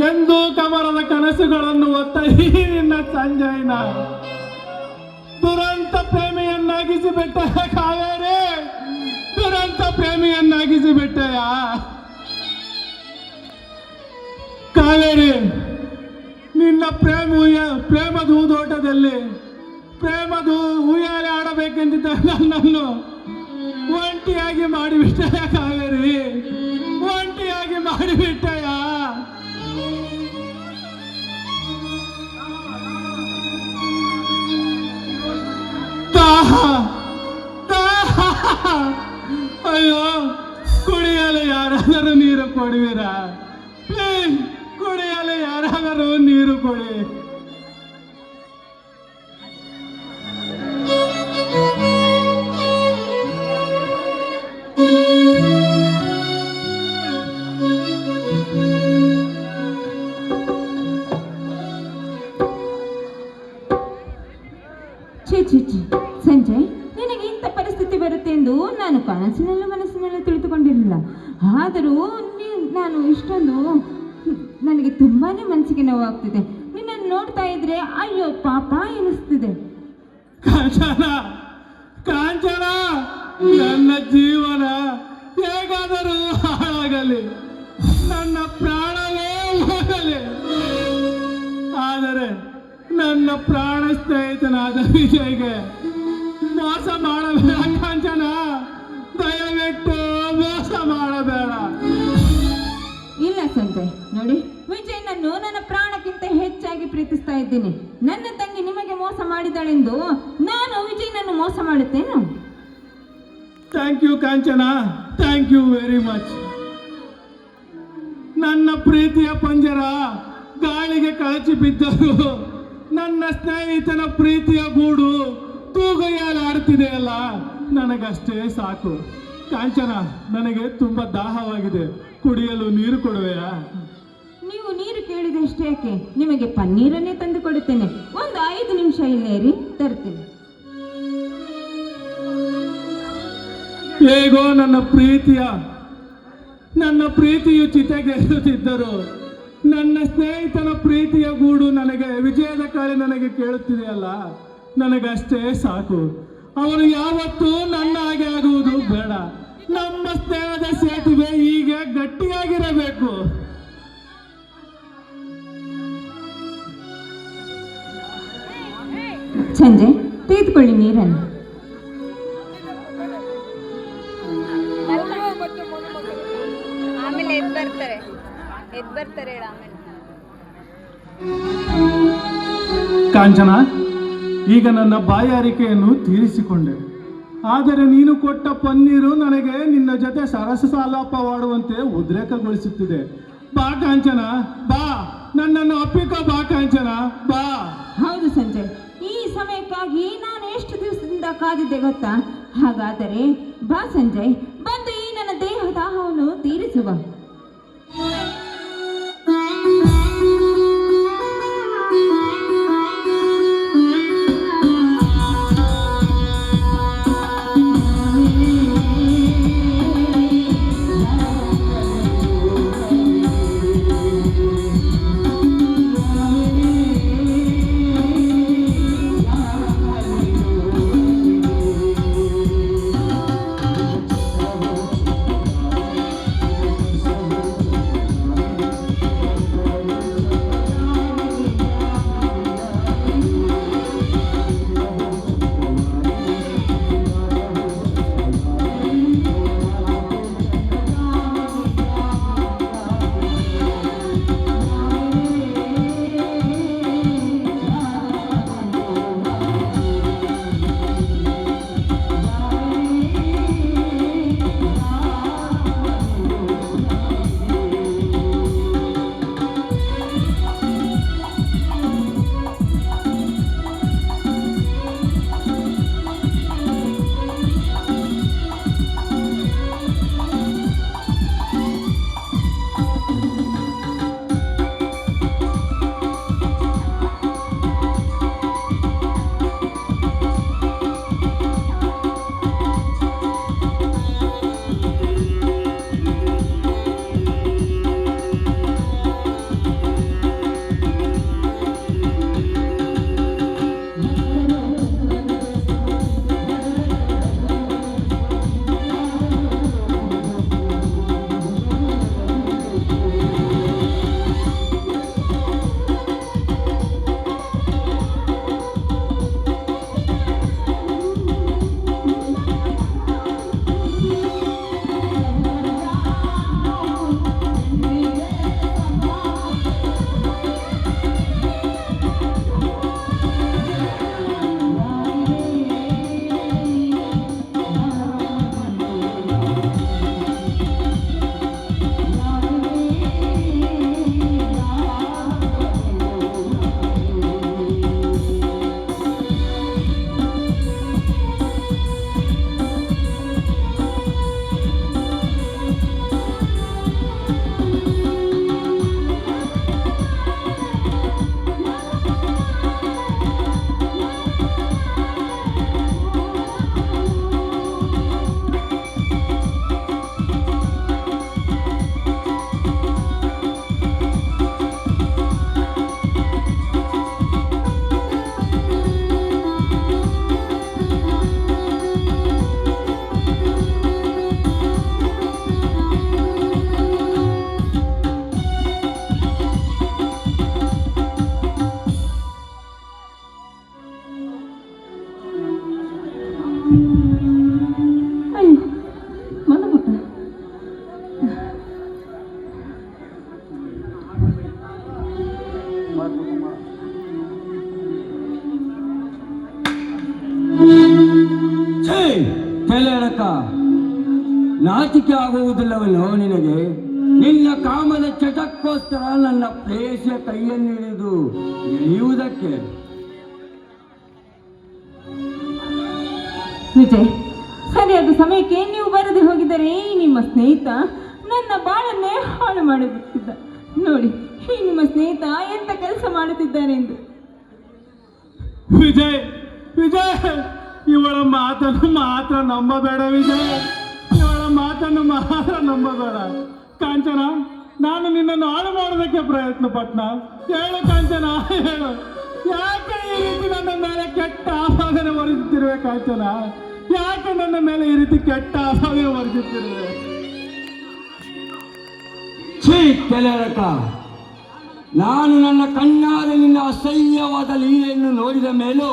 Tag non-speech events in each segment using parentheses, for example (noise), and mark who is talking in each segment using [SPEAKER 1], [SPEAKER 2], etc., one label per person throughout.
[SPEAKER 1] ಎಂದು ಕಮರದ ಕನಸುಗಳನ್ನು ಒತ್ತ ನಿನ್ನ ಸಂಜಯನ. ದುರಂತ ಪ್ರೇಮಿಯನ್ನಾಗಿಸಿ ಬಿಟ್ಟ ಕಾವೇರಿ. ದುರಂತ ಪ್ರೇಮಿಯನ್ನಾಗಿಸಿ ಬಿಟ್ಟೆಯ ಕಾವೇರಿ, ನಿನ್ನ ಪ್ರೇಮ ಪ್ರೇಮದ ಹೂದೋಟದಲ್ಲಿ ಪ್ರೇಮದ ಉಯ್ಯಾಲೆ ಆಡಬೇಕೆಂದಿದ್ದ ನನ್ನನ್ನು ಒಂಟಿಯಾಗಿ ಮಾಡಿಬಿಟ್ಟೆಯ ಕಾವೇರಿ? ಒಂಟಿಯಾಗಿ ಮಾಡಿಬಿಟ್ಟೆಯ ಯಾರಾದರೂ ನೀರು ಕೊಡುವಿರಾ? ಪ್ಲೀಸ್ ಕುಡಿಯಲು ಯಾರಾದರೂ ನೀರು ಕೊಡಿ.
[SPEAKER 2] ಸಂಜಯ್, ನಿನಗೆ ಇಂಥ ಪರಿಸ್ಥಿತಿ ಬರುತ್ತೆ ಎಂದು ನಾನು ಕನಸಿನಲ್ಲೂ ಆದರೂ ನೀ- ನಾನು ಇಷ್ಟೊಂದು ನನಗೆ ತುಂಬಾ ಮನಸ್ಸಿಗೆ ನೋವಾಗ್ತಿದೆ. ನಿನ್ನನ್ನು ನೋಡ್ತಾ ಇದ್ರೆ, ಅಯ್ಯೋ, ಪಾಪ ಎನಿಸ್ತಿದೆ.
[SPEAKER 1] ಕಾಂಚನ ಕಾಂಚನ, ನನ್ನ ಜೀವನ ಹೇಗಾದರೂ ಹಾಳಾಗಲಿ. ನನ್ನ ಪ್ರಾಣವೇ ಹೋಗಲಿ. ಆದರೆ ನನ್ನ ಪ್ರಾಣ ಸ್ನೇಹಿತನಾದ ವಿಜಯ್ಗೆ ಮೋಸ ಮಾಡಬೇಡ
[SPEAKER 2] ಸಂಜಯ್ ನೋಡಿ ವಿಜಯ್ ನಾನು ನನ್ನ ಪ್ರಾಣಕ್ಕಿಂತ ಹೆಚ್ಚಾಗಿ ಪ್ರೀತಿಸ್ತಾ ಇದ್ದೀನಿ. ನನ್ನ ತಂಗಿ ನಿಮಗೆ ಮೋಸ ಮಾಡಿದಳೆಂದು ನಾನು ವಿಜಯ್ನನ್ನು ಮೋಸ ಮಾಡುತ್ತೇನು?
[SPEAKER 1] Thank you Kanchana. Thank you very much ನನ್ನ ಪ್ರೀತಿಯ ಪಂಜರ ಗಾಳಿಗೆ ಕಳಚಿ ಬಿದ್ದರು. ನನ್ನ ಸ್ನೇಹಿತನ ಪ್ರೀತಿಯ ಗೂಡು ತೂಗಯ್ಯಾಲಾಡ್ತಿದೆಯಲ್ಲ ನನಗಷ್ಟೇ ಸಾಕು. ಕಾಂಚನ, ನನಗೆ ತುಂಬ ದಾಹವಾಗಿದೆ. ಕುಡಿಯಲು ನೀರು ಕೊಡುವೆಯಾ?
[SPEAKER 2] ನೀವು ನೀರು ಕೇಳಿದಷ್ಟೇಕೆ? ನಿಮಗೆ ಪನ್ನೀರನ್ನೇ ತಂದು ಕೊಡುತ್ತೇನೆ. ಒಂದು ಐದು ನಿಮಿಷ ಇಲ್ಲೇರಿ ತರ್ತೀನಿ.
[SPEAKER 1] ಹೇಗೋ ನನ್ನ ಪ್ರೀತಿಯ, ನನ್ನ ಪ್ರೀತಿಯು ಚಿತೆಗೆರುತ್ತಿದ್ದರು ನನ್ನ ಸ್ನೇಹಿತನ ಪ್ರೀತಿಯ ಗೂಡು ನನಗೆ, ವಿಜಯದ ಕಳೆ ನನಗೆ ಕೇಳುತ್ತಿದೆಯಲ್ಲ ನನಗಷ್ಟೇ ಸಾಕು. ಅವನು ಯಾವತ್ತೂ ನನ್ನ ಹಾಗೆ ಆಗುವುದು ಬೇಡ. ನಮ್ಮ ಸ್ನೇಹದ ಸೇತುವೆ
[SPEAKER 2] ಸಂಜಯ್ ತೆಗೆದುಕೊಳ್ಳಿ ನೀರನ್ನು.
[SPEAKER 3] ಆಮೇಲೆ ಎದ್ ಬರ್ತಾರೆ. ಎದ್ ಬರ್ತಾರೆ ಹೇಳು ಆಮೇಲೆ.
[SPEAKER 1] ಕಾಂಚನ ಈಗ ನನ್ನ ಬಾಯಾರಿಕೆಯನ್ನು ತೀರಿಸಿಕೊಂಡೆ. ಆದರೆ ನೀನು ಕೊಟ್ಟ ಪನ್ನೀರು ನನಗೆ ನಿನ್ನ ಜೊತೆ ಸರಸ ಸಾಲಾಪವಾಡುವಂತೆ ಉದ್ರೇಕಗೊಳಿಸುತ್ತಿದೆ. ಬಾ ಕಾಂಚನ ಬಾ. ನನ್ನನ್ನು ಅಪ್ಪಿಕೋ ಬಾ ಕಾಂಚನ ಬಾ.
[SPEAKER 2] ಹೌದು ಸಂಜಯ್. ಈ ಸಮಯಕ್ಕಾಗಿ ನಾನು ಎಷ್ಟು ದಿವಸದಿಂದ ಕಾದಿದ್ದೆ ಗೊತ್ತಾ? ಹಾಗಾದರೆ ಬಾ ಸಂಜಯ್, ಬಂದು ಈ ನನ್ನ ದೇಹ ದಾಹವನ್ನು ತೀರಿಸುವ.
[SPEAKER 4] ನಾಚಿಕೆ ಆಗುವುದಿಲ್ಲವಲ್ಲೋ ನಿನಗೆ? ನಿನ್ನ ಕಾಮದ ಚಟಕ್ಕೋಸ್ಕರ ನನ್ನ ಪ್ರೇಷ ಕೈಯನ್ನು ಹಿಡಿದು ಎಳೆಯುವುದಕ್ಕೆ.
[SPEAKER 2] ವಿಜಯ್ ಸರಿಯಾದ ಸಮಯಕ್ಕೆ ನೀವು ಬರದೆ ಹೋಗಿದರೆ ಈ ನಿಮ್ಮ ಸ್ನೇಹಿತ ನನ್ನ ಬಾಳನ್ನೇ ಹಾಳು ಮಾಡಿಬಿಟ್ಟಿದ್ದ. ನೋಡಿ ಈ ನಿಮ್ಮ ಸ್ನೇಹಿತ ಎಂತ ಕೆಲಸ ಮಾಡುತ್ತಿದ್ದಾನೆ ಎಂದು
[SPEAKER 1] ವಿಜಯ್ ವಿಜಯ್! ಇವಳ ಮಾತನ್ನು ಮಾತ್ರ ನಂಬಬೇಡ ವಿಜಯ. ಇವಳ ಮಾತನ್ನು ಮಾತ್ರ ನಂಬಬೇಡ. ಕಾಂಚನ, ನಾನು ನಿನ್ನನ್ನು ಹಾಳು ಮಾಡೋದಕ್ಕೆ ಪ್ರಯತ್ನ ಪಟ್ನ. ಹೇಳು ಕಾಂಚನ, ಹೇಳು. ಯಾಕೆ ಈ ರೀತಿ ನನ್ನ ಮೇಲೆ ಕೆಟ್ಟ ಆಪಾದನೆ ಹೊರಿಸುತ್ತಿರುವೆ ಕಾಂಚನ? ಯಾಕೆ ನನ್ನ ಮೇಲೆ ಈ ರೀತಿ ಕೆಟ್ಟ ಆಪಾದನೆ ಹೊರಿಸುತ್ತಿರುವೆ
[SPEAKER 4] ಛೀ ಕೆಲರಕ ನಾನು ನನ್ನ ಕಣ್ಣಾರೆ ನಿನ್ನ ಅಸಹ್ಯವಾದ ಲೀಲೆಯನ್ನು ನೋಡಿದ ಮೇಲೂ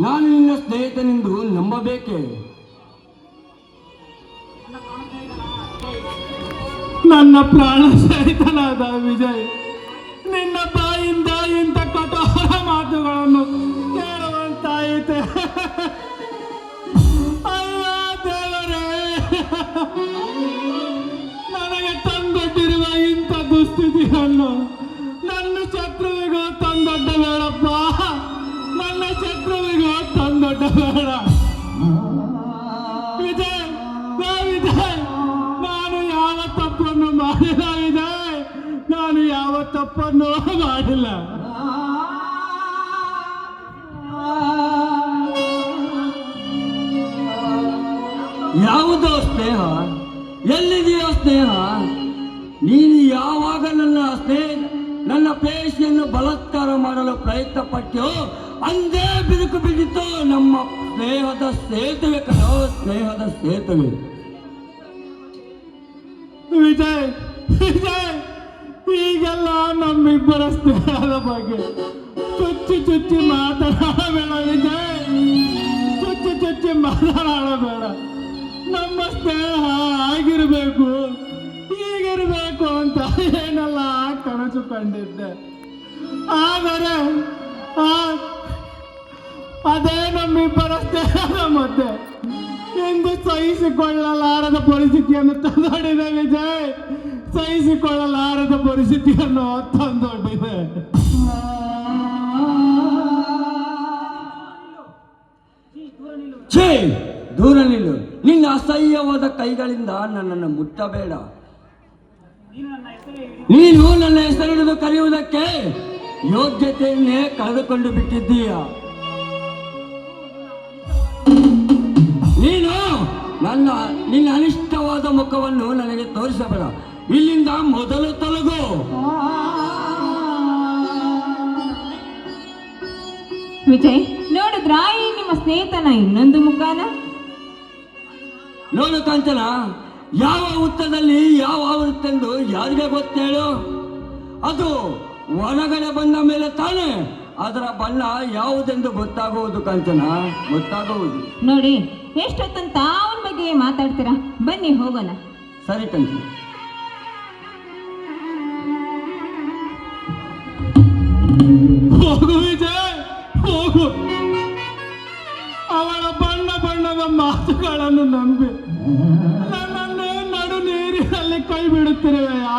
[SPEAKER 4] ನಾನು ನಿನ್ನ ಸ್ನೇಹಿತನೆಂದು ನಂಬಬೇಕೆ?
[SPEAKER 1] ನನ್ನ ಪ್ರಾಣ ಸಹಿತನಾದ ವಿಜಯ್. ಬೇಡ (laughs) ವಿಜಯ್ ವಿಜಯ್ ನಾನು ಯಾವ ತಪ್ಪನ್ನು ಮಾಡಿಲ್ಲ ವಿಜಯ್. ನಾನು ಯಾವ ತಪ್ಪನ್ನು ಮಾಡಿಲ್ಲ.
[SPEAKER 4] ಯಾವುದೋ ಸ್ನೇಹ ಎಲ್ಲಿದೆಯೋ ಸ್ನೇಹ. ನೀನು ಯಾವಾಗ ನನ್ನ ಸ್ನೇಹ ನನ್ನ ಪ್ರೇಯಸಿಯನ್ನು ಬಲತ್ಕಾರ ಮಾಡಲು ಪ್ರಯತ್ನ ಪಟ್ಟೆಯೋ ಅಂದೇ ಬಿರುಕು ಬಿದ್ದಿತ್ತು. ನಮ್ಮ ಸ್ನೇಹದ ಸೇತುವೆ ಕಣೋ, ಸ್ನೇಹದ ಸೇತುವೆ.
[SPEAKER 1] ವಿಜಯ್ ವಿಜಯ್, ಈಗೆಲ್ಲ ನಮ್ಮಿಬ್ಬರ ಸ್ನೇಹದ ಬಗ್ಗೆ ಚುಚ್ಚಿ ಚುಚ್ಚಿ ಮಾತನಾಡಬೇಡ ವಿಜಯ್. ಚುಚ್ಚಿ ಚುಚ್ಚಿ ಮಾತನಾಡಬೇಡ. ನಮ್ಮ ಸ್ನೇಹ ಆಗಿರಬೇಕು ಹೀಗಿರಬೇಕು ಅಂತ ಏನೆಲ್ಲ ಕನಸು ಕಂಡಿದ್ದೆ. ಆದರೆ ಅದೇ ನಮ್ಮಿಬ್ಬರ ಸ್ನೇಹದ ಮಧ್ಯೆ ಎಂದು ಸಹಿಸಿಕೊಳ್ಳಲಾರದ ಪರಿಸ್ಥಿತಿಯನ್ನು ತಂದೊಡ್ಡಿದೆ ವಿಜಯ್. ಸಹಿಸಿಕೊಳ್ಳಲಾರದ ಪರಿಸ್ಥಿತಿಯನ್ನು ತಂದೊಡ್ಡಿದೆ.
[SPEAKER 4] ಛೇ, ದೂರ ನಿಲ್ಲು. ನಿನ್ನ ಅಸಹ್ಯವಾದ ಕೈಗಳಿಂದ ನನ್ನನ್ನು ಮುಟ್ಟಬೇಡ. ನೀನು ನನ್ನ ಹೆಸರಿಡಿದು ಕರೆಯುವುದಕ್ಕೆ ಯೋಗ್ಯತೆಯನ್ನೇ ಕಳೆದುಕೊಂಡು ಬಿಟ್ಟಿದ್ದೀಯ? ನನ್ನ ನಿನ್ನ ಅನಿಷ್ಟವಾದ ಮುಖವನ್ನು ನನಗೆ ತೋರಿಸಬೇಡ. ಇಲ್ಲಿಂದ ಮೊದಲು ತೊಲಗು.
[SPEAKER 2] ವಿಜಯ್ ನೋಡಿದ್ರ ಈ ನಿಮ್ಮ ಸ್ನೇಹಿತನ ಇನ್ನೊಂದು ಮುಖಾನ.
[SPEAKER 4] ನೋಡು ಕಾಂಚನ ಯಾವ ಹುತ್ತದಲ್ಲಿ ಯಾವ ಆವೃತ್ತೆಂದು ಯಾರಿಗೆ ಗೊತ್ತೇಳು? ಅದು ಹೊರಗಡೆ ಬಂದ ಮೇಲೆ ತಾನೇ. ಅದರ ಬಲ್ಲ ಯಾವುದೆಂದು ಗೊತ್ತಾಗುವುದು ಕಾಂಚನ? ಗೊತ್ತಾಗುವುದು.
[SPEAKER 2] ನೋಡಿ ಎಷ್ಟೊತ್ತಂತ ಅವನ ಬಗ್ಗೆ ಮಾತಾಡ್ತೀರಾ? ಬನ್ನಿ ಹೋಗೋಣ.
[SPEAKER 4] ಸರಿ ಕಂಚ.
[SPEAKER 1] ಹೋಗು ವಿಜಯ್ ಹೋಗು. ಅವಳ ಬಣ್ಣ ಬಣ್ಣದ ಮಾತುಗಳನ್ನು ನಂಬಿ. ನನ್ನನ್ನು ನಡು ನೀರಿನಲ್ಲಿ ಕೈ ಬಿಡುತ್ತಿರುವೆಯಾ?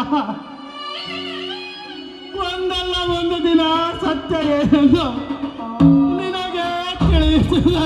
[SPEAKER 1] ಒಂದಲ್ಲ ಒಂದು ದಿನ ಸತ್ಯವೇನೆಂದು ನಿನಗೆ ತಿಳಿಯುತ್ತದೆ